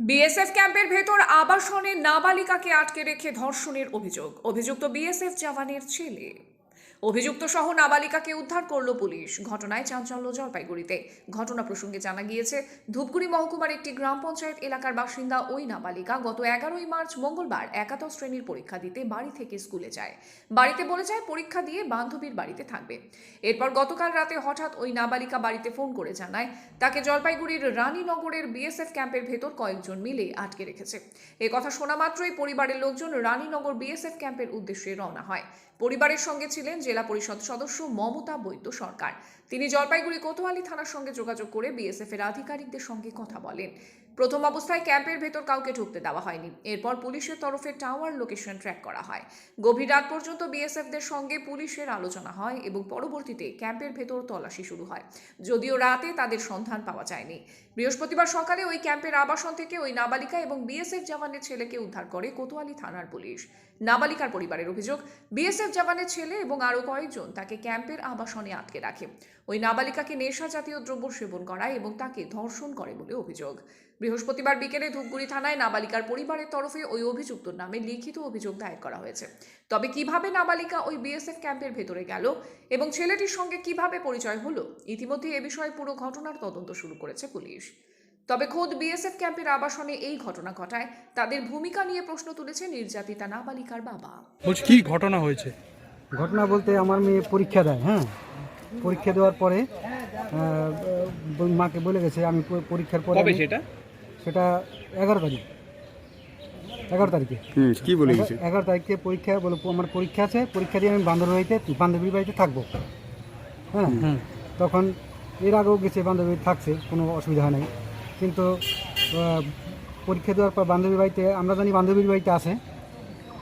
BSF ক্যাম্পের ভেতর আবাসনে নাবালিকাকে আটকে রেখে ধর্ষণের অভিযোগ। অভিযুক্ত বিএসএফ জওয়ানের ছেলে। অভিযুক্ত সহ নাবালিকাকে উদ্ধার করল পুলিশ। ঘটনায় চাঞ্চল্য জলপাইগুড়িতে। ঘটনা প্রসঙ্গে জানা গিয়েছে, ধূপগুড়ি মহকুমার একটি গ্রাম পঞ্চায়েত এলাকার বাসিন্দা ওই নাবালিকা গত এগারোই মার্চ মঙ্গলবার একাদশ শ্রেণির পরীক্ষা দিতে বাড়ি থেকে স্কুলে যায়। বাড়িতে বলে যায়, পরীক্ষা দিয়ে বান্ধবীর বাড়িতে থাকবে। এরপর গতকাল রাতে হঠাৎ ওই নাবালিকা বাড়িতে ফোন করে জানায়, তাকে জলপাইগুড়ির রানীনগরের বিএসএফ ক্যাম্পের ভেতর কয়েকজন মিলে আটকে রেখেছে। এ কথা শোনা মাত্রই পরিবারের লোকজন রানীনগর বিএসএফ ক্যাম্পের উদ্দেশ্যে রওনা হয়। পরিবারের সঙ্গে ছিলেন জেলা পরিষদ সদস্য মমতা বৈদ্য সরকার। তিনি জলপাইগুড়ি কোতোয়ালি থানার সঙ্গে যোগাযোগ করে বিএসএফ এর আধিকারিকদের সঙ্গে কথা বলেন। প্রথম অবস্থায় ক্যাম্পের ভেতর কাউকে ঢুকতে দেওয়া হয়নি। এরপর পুলিশের তরফে টাওয়ার লোকেশন ট্র্যাক করা হয়। গভীর রাত পর্যন্ত বিএসএফদের সঙ্গে পুলিশের আলোচনা হয় এবং পরবর্তীতে ক্যাম্পের ভেতর তল্লাশি শুরু হয়। যদিও রাতে তাদের সন্ধান পাওয়া যায়নি। বৃহস্পতিবার সকালে ওই ক্যাম্পের আবাসন থেকে ওই নাবালিকা এবং বিএসএফ জওয়ানের ছেলেকে উদ্ধার করে কোতোয়ালি থানার পুলিশ। নাবালিকার পরিবারের অভিযোগ, বিএসএফ জওয়ানের ছেলে এবং আরও কয়েকজন তাকে ক্যাম্পের আবাসনে আটকে রাখে। ওই নাবালিকাকে নেশা জাতীয় দ্রব্য সেবন করায় এবং তাকে ধর্ষণ করে বলে অভিযোগ। বৃহস্পতিবার বিকেলে ধূপগুড়ি থানায় নাবালিকার পরিবারের তরফে ওই অভিযুক্তর নামে লিখিত অভিযোগ দায়ের করা হয়েছে। তবে কীভাবে নাবালিকা ওই বিএসএফ ক্যাম্পের ভেতরে গেল এবং ছেলেটির সঙ্গে কীভাবে পরিচয় হলো ইতিমধ্যে এ বিষয়ে পুরো ঘটনার তদন্ত শুরু করেছে পুলিশ। তবে খোদ বিএসএফ ক্যাম্পের আবাসনে এই ঘটনা ঘটায় তাদের ভূমিকা নিয়ে প্রশ্ন তুলেছে নির্যাতিতা নাবালিকার বাবা। বলছি কি ঘটনা হয়েছে? ঘটনা বলতে আমার মেয়ে পরীক্ষা দেয় হ্যাঁ? পরীক্ষা দেওয়ার পরে মাকে বলে গেছে আমি পরীক্ষার পরে সেটা? সেটা এগারো তারিখ। এগারো তারিখে। কি বলে গেছে? এগারো তারিখে পরীক্ষা বলে আমার পরীক্ষা আছে পরীক্ষা দিয়ে আমি বান্ধবীর বাড়িতে বান্ধবীর বাড়িতে থাকব। হ্যাঁ? হুম। তখন এর আগেও গেছে বান্ধবী থাকছে কোনো অসুবিধা হয় নাই। কিন্তু পরীক্ষা দেওয়ার পর বান্ধবীর বাড়িতে আমরা জানি বান্ধবীর বাড়িতে আছে।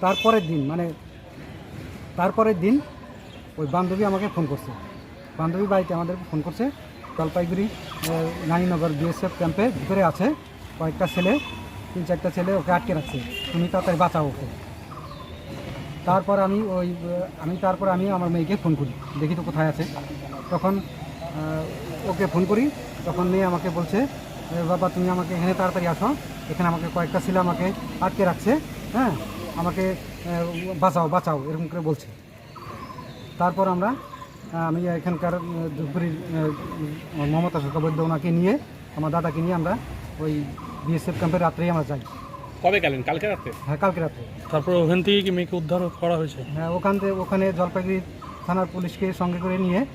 তারপরের দিন মানে তারপরের দিন ওই বান্ধবী আমাকে ফোন করছে। বান্ধবী বাড়িতে আমাদের ফোন করছে, জলপাইগুড়ি রানীনগর বিএসএফ ক্যাম্পে ভিতরে আছে। কয়েকটা ছেলে, তিন চারটা ছেলে ওকে আটকে রাখছে। তুমি তাড়াতাড়ি বাঁচাও ওকে। তারপর আমি ওই, আমি তারপর আমি আমার মেয়েকে ফোন করি, দেখি তো কোথায় আছে। তখন ওকে ফোন করি, তখন মেয়ে আমাকে বলছে বাবা, তুমি আমাকে এখানে তাড়াতাড়ি আসো। এখানে আমাকে কয়েকটা ছেলে আমাকে আটকে রাখছে হ্যাঁ? আমাকে বাঁচাও বাঁচাও, এরকম করে বলছে। তারপর আমরা আমি এখানকার ধূপগুড়ির মমতা চক্রবর্তী ওনাকে নিয়ে আমার দাদাকে নিয়ে আমরা ওই বিএসএফ ক্যাম্পের রাত্রেই আমরা যাই। কবে গেলেন? কালকে রাতে হ্যাঁ কালকে রাত্রে। তারপর ওখান থেকে কি মেয়েকে উদ্ধার করা হয়েছে? হ্যাঁ ওখান থেকে ওখানে জলপাইগুড়ি থানার পুলিশকে সঙ্গে করে নিয়ে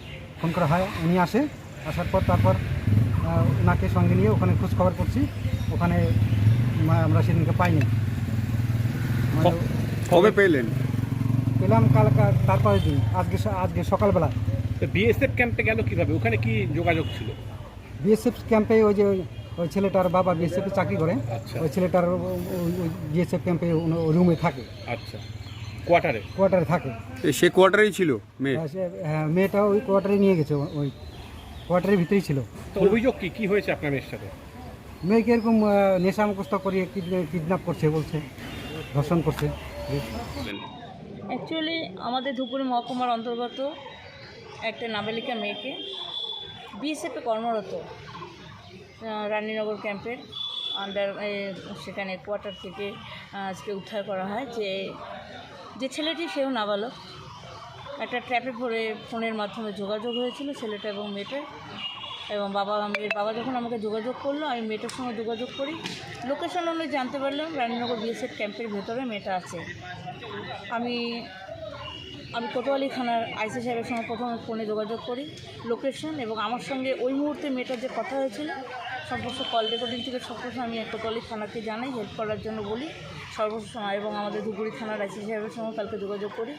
ফোন করা হয় উনি আসে। আসার পর তারপর ওনাকে সঙ্গে নিয়ে ওখানে খোঁজ খবর করছি। ওখানে মা- আমরা সেদিনকে পাইনি। মানে কবে পেলেন? পেলাম কাল তারপরের দিন আজকে আজকে সকালবেলা। তো বিএসএফ ক্যাম্পে গেল কীভাবে? ওখানে কি যোগাযোগ ছিল? বিএসএফ ক্যাম্পে ওই যে ওই- ছেলেটার বাবা বিএসএফে চাকরি করে। আচ্ছা। ওই ছেলেটার বিএসএফ ক্যাম্পে রুমে থাকে। আচ্ছা। কোয়ার্টারে কোয়ার্টারে থাকে। সে কোয়ার্টারেই ছিল মেয়ে? হ্যাঁ মেয়েটা ওই কোয়ার্টারে নিয়ে গেছে ওই কোয়ার্টারের ভিতরেই ছিল। তো অভিযোগ কি? কি হয়েছে আপনার মেয়ের সাথে? মেয়েকে এরকম নেশা মুখস্থ করিয়ে কিডন্যাপ করছে বলছে ধর্ষণ করছে। অ্যাকচুয়ালি আমাদের ধুপুরি মহকুমার অন্তর্গত একটা নাবালিকা মেয়েকে বিএসএফে কর্মরত রানীনগর ক্যাম্পের আন্ডার সেখানে কোয়ার্টার থেকে আজকে উদ্ধার করা হয় যে যে ছেলেটি সেও নাবালক। একটা ট্র্যাপে পড়ে, ফোনের মাধ্যমে যোগাযোগ হয়েছিল ছেলেটা এবং মেয়েটার। এবং বাবা মেয়ের বাবা যখন আমাকে যোগাযোগ করল, আমি মেয়েটার সঙ্গে যোগাযোগ করি। লোকেশন অনুযায়ী জানতে পারলাম রানীনগর বিএসএফ ক্যাম্পের ভেতরে মেয়েটা আছে। আমি আমি কোতোয়ালি থানার আইসি সাহেবের সঙ্গে প্রথমে ফোনে যোগাযোগ করি লোকেশন এবং আমার সঙ্গে ওই মুহূর্তে মেয়েটার যে কথা হয়েছিল সমস্ত কল রেকর্ডিং থেকে সবকিছু আমি কোতোয়ালি থানাকে জানাই হেল্প করার জন্য বলি। সর্বশেষ এবং আমাদের ধুপুরি থানার আইসি সাহেবের সঙ্গে কালকে যোগাযোগ করি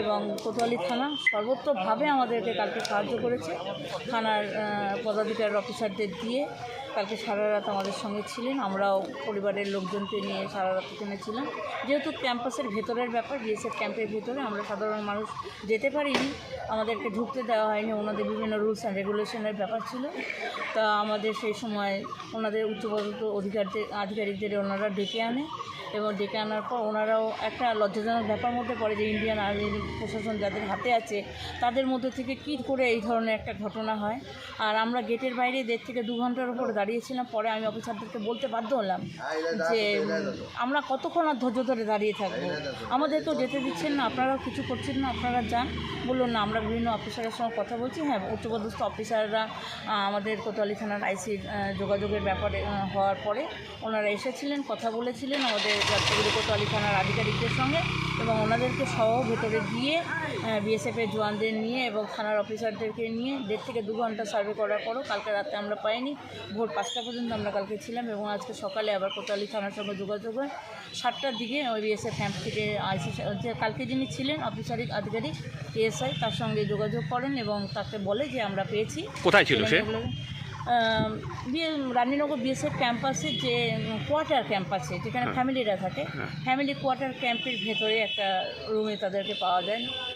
এবং কোতোয়ালি থানা সর্বত্রভাবে আমাদেরকে কালকে সাহায্য করেছে। থানার পদাধিকার অফিসারদের দিয়ে কালকে সারা রাত আমাদের সঙ্গে ছিলেন। আমরাও পরিবারের লোকজনকে নিয়ে সারা রাত এখানে ছিলাম। যেহেতু ক্যাম্পাসের ভেতরের ব্যাপার, বিএসএফ ক্যাম্পের ভেতরে আমরা সাধারণ মানুষ যেতে পারিনি। আমাদেরকে ঢুকতে দেওয়া হয়নি। ওনাদের বিভিন্ন রুলস অ্যান্ড রেগুলেশনের ব্যাপার ছিল। তা আমাদের সেই সময় ওনাদের উচ্চপদস্থ অধিকারদের আধিকারিকদের ওনারা ডেকে আনে এবং ডেকে আনার পর ওনারাও একটা লজ্জাজনক ব্যাপার মধ্যে পড়ে যে ইন্ডিয়ান আর্মি প্রশাসন যাদের হাতে আছে, তাদের মধ্যে থেকে কী করে এই ধরনের একটা ঘটনা হয়? আর আমরা গেটের বাইরে দেড় থেকে দু ঘণ্টার উপর দাঁড়িয়েছিলাম, পরে আমি অফিসারদেরকে বলতে বাধ্য হলাম যে, আমরা কতক্ষণ আর ধৈর্য ধরে দাঁড়িয়ে থাকব? আমাদেরকেও যেতে দিচ্ছেন না, আপনারাও কিছু করছেন না, আপনারা যান। বলল, না, আমরা বিভিন্ন অফিসারের সঙ্গে কথা বলছি। হ্যাঁ উচ্চপদস্থ অফিসাররা আমাদের কোতোয়ালি থানার আইসির যোগাযোগের ব্যাপারে হওয়ার পরে ওনারা এসেছিলেন কথা বলেছিলেন আমাদের যাত্রাগুলি কোতোয়ালি থানার আধিকারিকদের সঙ্গে এবং ওনাদেরকে সহ ভেতরে গিয়ে বিএসএফের জওয়ানদের নিয়ে এবং থানার অফিসারদেরকে নিয়ে দেড় থেকে দু ঘণ্টা সার্ভে করার পরও কালকে রাতে আমরা পাইনি। ভোর পাঁচটা পর্যন্ত আমরা কালকে ছিলাম এবং আজকে সকালে আবার কোতোয়ালি থানার সঙ্গে যোগাযোগ হয়। সাতটার দিকে ওই বিএসএফ ক্যাম্প থেকে আইসি যে কালকে যিনি ছিলেন অফিসারিক আধিকারিক এএসআই তার সঙ্গে যোগাযোগ করেন এবং তাকে বলে যে আমরা পেয়েছি। কোথায় ছিল সে? বিয়ে রানীনগর বিএসএফ ক্যাম্পাসে যে কোয়ার্টার ক্যাম্পাসে যেখানে ফ্যামিলিরা থাকে ফ্যামিলি কোয়ার্টার ক্যাম্পের ভেতরে একটা রুমে তাদেরকে পাওয়া যায়।